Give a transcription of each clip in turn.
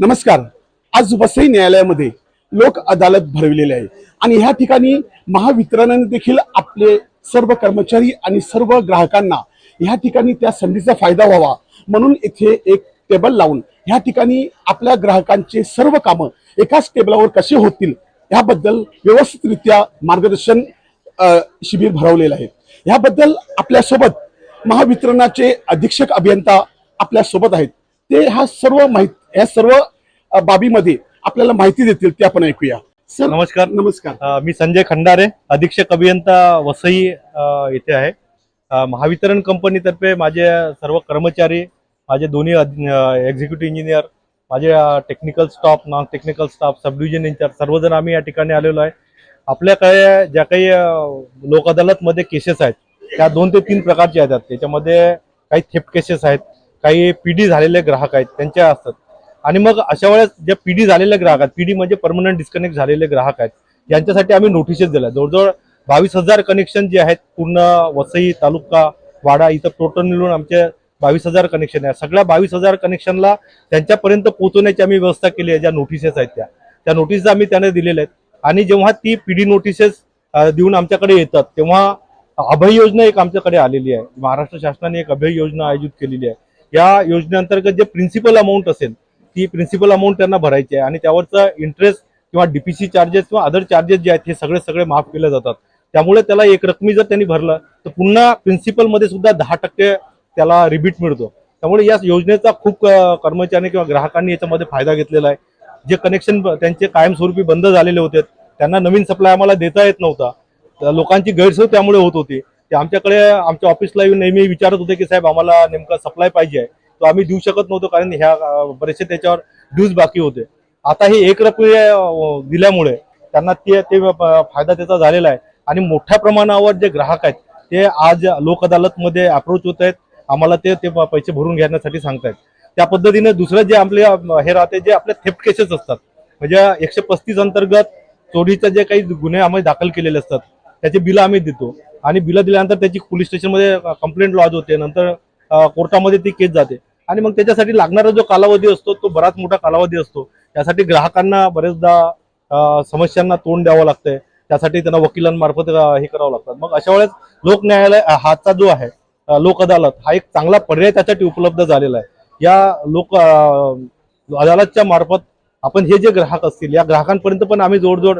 नमस्कार. आज वसई न्यायालयामध्ये लोक अदालत भरविलेली आहे. आणि ह्या ठिकाणी महावितरणाने देखील आपले सर्व कर्मचारी आणि सर्व ग्राहकांना ह्या ठिकाणी त्या संधीचा फायदा व्हावा म्हणून इथे एक टेबल लावून ह्या ठिकाणी आपल्या ग्राहकांचे सर्व कामं एकाच टेबलावर कसे होतील याबद्दल व्यवस्थितरित्या मार्गदर्शन शिबिर भरवलेलं आहे. ह्याबद्दल आपल्यासोबत महावितरणाचे अधीक्षक अभियंता आपल्यासोबत आहेत. ते हा सर्व माहीत ह्या सर्व बाबीमध्ये आपल्याला माहिती देतील ते आपण ऐकूया. सर नमस्कार. नमस्कार. मी संजय खंडारे अधीक्षक अभियंता वसई येथे आहे. महावितरण कंपनीतर्फे माझे सर्व कर्मचारी माझे दोन्ही एक्झिक्युटिव्ह इंजिनियर माझे technical staff non technical staff sub division incharge सर्वजण आम्ही या ठिकाणी आलेलो आहे. आपल्याकडे ज्या काही लोक अदालतमध्ये केसेस आहेत त्या दोन ते तीन प्रकारच्या आहेत त्याच्यामध्ये काही थेफ्ट केसेस आहेत काही पीडी झालेले ग्राहक आहेत त्यांच्या असतात. आणि मग अशा वेळेस जे पीडी झालेल्या ग्राहक आहेत पीडी म्हणजे परमनंट डिस्कनेक्ट झालेले ग्राहक आहेत यांच्यासाठी आम्ही नोटिसेस दिल्या जवळजवळ बावीस हजार कनेक्शन जे आहेत पूर्ण वसई तालुका वाडा इथं टोटल मिळून आमचे बावीस हजार कनेक्शन आहे. सगळ्या बावीस हजार कनेक्शनला त्यांच्यापर्यंत पोहोचवण्याची आम्ही व्यवस्था केली आहे ज्या नोटिसेस आहेत त्या. त्या नोटीस आम्ही त्यांना दिलेल्या आहेत. आणि जेव्हा ती पीडी नोटिसेस देऊन आमच्याकडे येतात तेव्हा अभय योजना एक आमच्याकडे आलेली आहे. महाराष्ट्र शासनाने एक अभय योजना आयोजित केलेली आहे. या योजनेअंतर्गत जे प्रिन्सिपल अमाऊंट असेल ती प्रिन्सिपल अमाऊंट त्यांना भरायची आहे. आणि त्यावरचा इंटरेस्ट किंवा डीपीसी चार्जेस किंवा अदर चार्जेस जे आहेत हे सगळे सगळे माफ केले जातात. त्यामुळे त्याला एक रकमी जर त्यांनी भरलं तर पुन्हा प्रिन्सिपलमध्ये सुद्धा दहा टक्के त्याला रिबीट मिळतो. त्यामुळे या योजनेचा खूप कर्मचाऱ्यांनी कर्मचारी किंवा ग्राहकांनी याच्यामध्ये फायदा घेतलेला आहे. जे कनेक्शन त्यांचे कायमस्वरूपी बंद झालेले होते त्यांना नवीन सप्लाय आम्हाला देता येत नव्हता. तर लोकांची गैरसोय त्यामुळे होत होती. ते आमच्याकडे आमच्या ऑफिसला येऊन नेहमी विचारत होते की साहेब आम्हाला नेमका सप्लाय पाहिजे आहे. तो आम्ही देऊ शकत नव्हतो कारण ह्या बरेचसे त्याच्यावर ड्यूज बाकी होते. आता हे एक रुपये दिल्यामुळे त्यांना ते ते फायदा त्याचा झालेला आहे. आणि मोठ्या प्रमाणावर जे ग्राहक आहेत ते आज लोक अदालतमध्ये अप्रोच होत आहेत. आम्हाला ते ते पैसे भरून घेण्यासाठी सांगतायत. त्या पद्धतीने दुसरं जे आपले हे राहते जे आपले थेफ्ट केसेस असतात. म्हणजे एकशे पस्तीस अंतर्गत चोरीचे जे काही गुन्हे आम्ही दाखल केलेले असतात त्याचे बिलं आम्ही देतो. आणि बिलं दिल्यानंतर त्याची पोलीस स्टेशनमध्ये कंप्लेंट लॉज होते. नंतर कोर्टामध्ये ती केस जाते. आणि मग त्याच्यासाठी लागणारा जो कालावधी असतो तो बराच मोठा कालावधी असतो. त्यासाठी ग्राहकांना बरेचदा समस्यांना तोंड द्यावं लागतंय. त्यासाठी त्यांना वकिलांमार्फत हे करावं लागतात मग अशा वेळेस लोक न्यायालय हाचा जो आहे लोक अदालत हा एक चांगला पर्याय त्यासाठी उपलब्ध झालेला आहे. या लोक अदालतच्या मार्फत आपण हे जे ग्राहक असतील या ग्राहकांपर्यंत पण आम्ही जोडजोड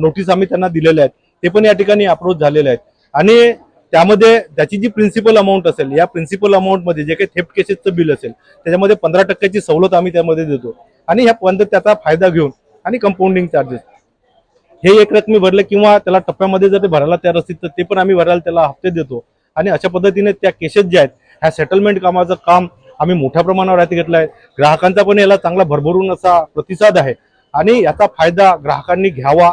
नोटीस आम्ही त्यांना दिलेल्या आहेत. ते पण या ठिकाणी अप्रोच झालेले आहेत. आणि त्यामध्ये त्याची जी प्रिन्सिपल अमाऊंट असेल या प्रिन्सिपल अमाऊंटमध्ये जे काही थेफ्ट केसेसचं बिल असेल त्याच्यामध्ये पंधरा टक्क्याची सवलत आम्ही त्यामध्ये देतो. आणि ह्या पंध त्याचा फायदा घेऊन आणि कंपाऊंडिंग चार्जेस हे एक रकमी भरले किंवा त्याला टप्प्यामध्ये जर ते भरायला तयार असतील तर ते पण आम्ही भरायला त्याला हप्ते देतो. आणि अशा पद्धतीने त्या केसेस ज्या आहेत ह्या सेटलमेंट कामाचं काम आम्ही मोठ्या प्रमाणावर हाती घेतलं आहे. ग्राहकांचा पण याला चांगला भरभरून असा प्रतिसाद आहे. आणि याचा फायदा ग्राहकांनी घ्यावा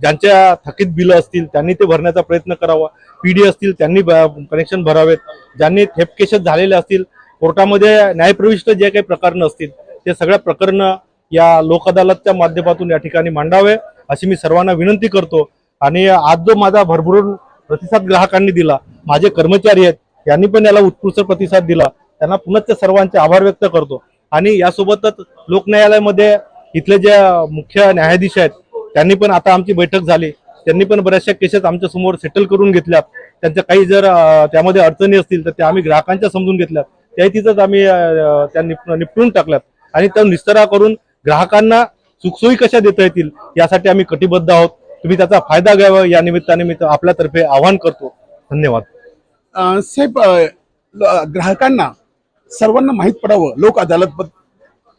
ज्यांच्या थकीत बिलं असतील त्यांनी ते भरण्याचा प्रयत्न करावा. पीडी असतील त्यांनी कनेक्शन भरावेत. ज्यांनी थेपकेशत झालेले असतील कोर्टामध्ये न्यायप्रविष्ट जे काही प्रकरणं असतील ते सगळ्या प्रकरणं या लोक अदालतच्या माध्यमातून या ठिकाणी मांडावे अशी मी सर्वांना विनंती करतो. आणि आज जो माझा भरभरून प्रतिसाद ग्राहकांनी दिला माझे कर्मचारी आहेत यांनी पण याला उत्कृष्ट प्रतिसाद दिला. त्यांना पुन्हा त्या सर्वांचे आभार व्यक्त करतो. आणि यासोबतच लोक न्यायालयामध्ये इथले जे मुख्य न्यायाधीश आहेत त्यांनी पण आता आमची बैठक झाली. त्यांनी पण बऱ्याचशा केसेस आमच्यासमोर सेटल करून घेतल्यात. त्यांच्या काही जर त्यामध्ये अडचणी असतील तर त्या आम्ही ग्राहकांच्या समजून घेतल्यात. त्या तिथंच आम्ही त्या निप- निपटून टाकल्यात. आणि त्या निस्तरा करून ग्राहकांना सुखसोयी कशा देता येतील यासाठी आम्ही कटिबद्ध आहोत. तुम्ही त्याचा फायदा घ्यावा या निमित्ताने मी आपल्यातर्फे आवाहन करतो. धन्यवाद. साहेब ग्राहकांना सर्वांना माहीत पडावं. लोक अदालत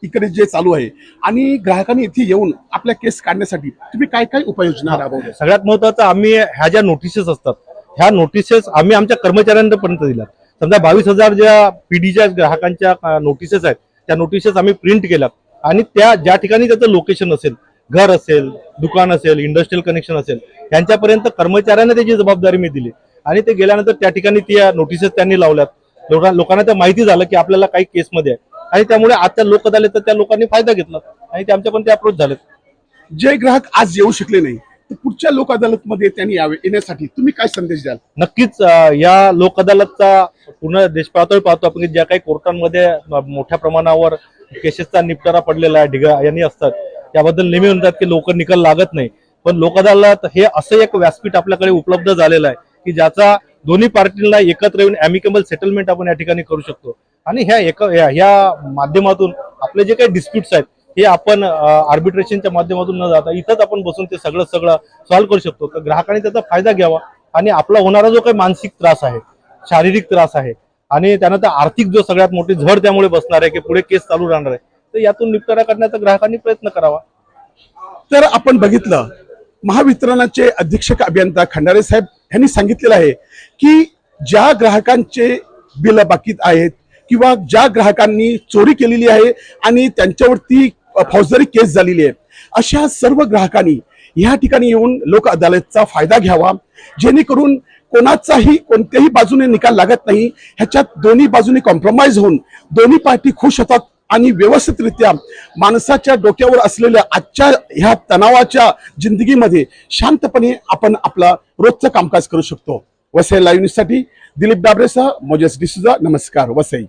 इकडे जे चालू आहे. आणि ग्राहकांनी इथे येऊन आपल्या केस काढण्यासाठी तुम्ही काय काय उपाययोजना राबवल्या? सगळ्यात महत्वाचं आम्ही ह्या ज्या नोटिसेस असतात ह्या नोटिसेस आम्ही आमच्या कर्मचाऱ्यांपर्यंत दिल्या समजा बावीस हजार ज्या पीडीच्या ग्राहकांच्या नोटिसेस आहेत त्या नोटिसेस आम्ही प्रिंट केल्या आणि त्या ज्या ठिकाणी त्याचं लोकेशन असेल घर असेल दुकान असेल इंडस्ट्रियल कनेक्शन असेल यांच्यापर्यंत कर्मचाऱ्यांना त्याची जबाबदारी मी दिली. आणि ते गेल्यानंतर त्या ठिकाणी त्या नोटिसेस त्यांनी लावल्यात. लोकांना त्या माहिती झालं की आपल्याला काही केसमध्ये आहे. आणि त्यामुळे आजच्या लोक अदालत त्या लोकांनी फायदा घेतला आणि ते आमच्या पण ते अप्रोच झालेत. जे ग्राहक आज येऊ शकले नाही तर पुढच्या लोक अदालतमध्ये त्यांनी यावे येण्यासाठी तुम्ही काय संदेश द्याल? नक्कीच या लोक अदालतचा पूर्ण देशपातळी पाहतो आपण की ज्या काही कोर्टांमध्ये मोठ्या प्रमाणावर केसेसचा निपटारा पडलेला आहे ढिगा यांनी असतात त्याबद्दल नेहमी म्हणतात की लोक निकाल लागत नाही. पण लोक अदालत हे असं एक व्यासपीठ आपल्याकडे उपलब्ध झालेलं आहे की ज्याचा दोन्ही पार्टींना एकत्र येऊन अमिकेबल सेटलमेंट आपण या ठिकाणी करू शकतो. आणि ह्या एक ह्या- माध्यमातून आपले जे काही डिस्प्युट्स आहेत हे आपण आर्बिट्रेशनच्या माध्यमातून न जाता इथंच आपण बसून ते सगळं सगळं सॉल्व्ह करू शकतो. तर ग्राहकांनी त्याचा फायदा घ्यावा आणि आपला होणारा जो काही मानसिक त्रास आहे शारीरिक त्रास आहे आणि त्यानंतर आर्थिक जो सगळ्यात मोठी झड त्यामुळे बसणार आहे की पुढे केस चालू राहणार आहे तर यातून निपटारा करण्याचा ग्राहकांनी प्रयत्न करावा. तर आपण बघितलं महावितरणाचे अधीक्षक अभियंता खंडारे साहेब यांनी सांगितलेलं आहे की ज्या ग्राहकांचे बिल बाकीत आहेत किंवा ज्या ग्राहकांनी चोरी केलेली आहे आणि त्यांच्यावरती फौजदारी केस झालेली आहे अशा सर्व ग्राहकांनी या ठिकाणी येऊन लोक अदालतचा फायदा घ्यावा जेणेकरून कोणाचाही कोणत्याही बाजूने निकाल लागत नाही ह्याच्यात दोन्ही बाजूने कॉम्प्रोमाइज होऊन दोन्ही पार्टी खुश होतात आणि व्यवस्थितरित्या माणसाच्या डोक्यावर असलेल्या आजच्या ह्या तणावाच्या जिंदगीमध्ये शांतपणे आपण आपला रोजचं कामकाज करू शकतो. वसई लाईव्ह न्यूजसाठी दिलीप डाबरेसह मोजेस डिसुजा. नमस्कार. वसई.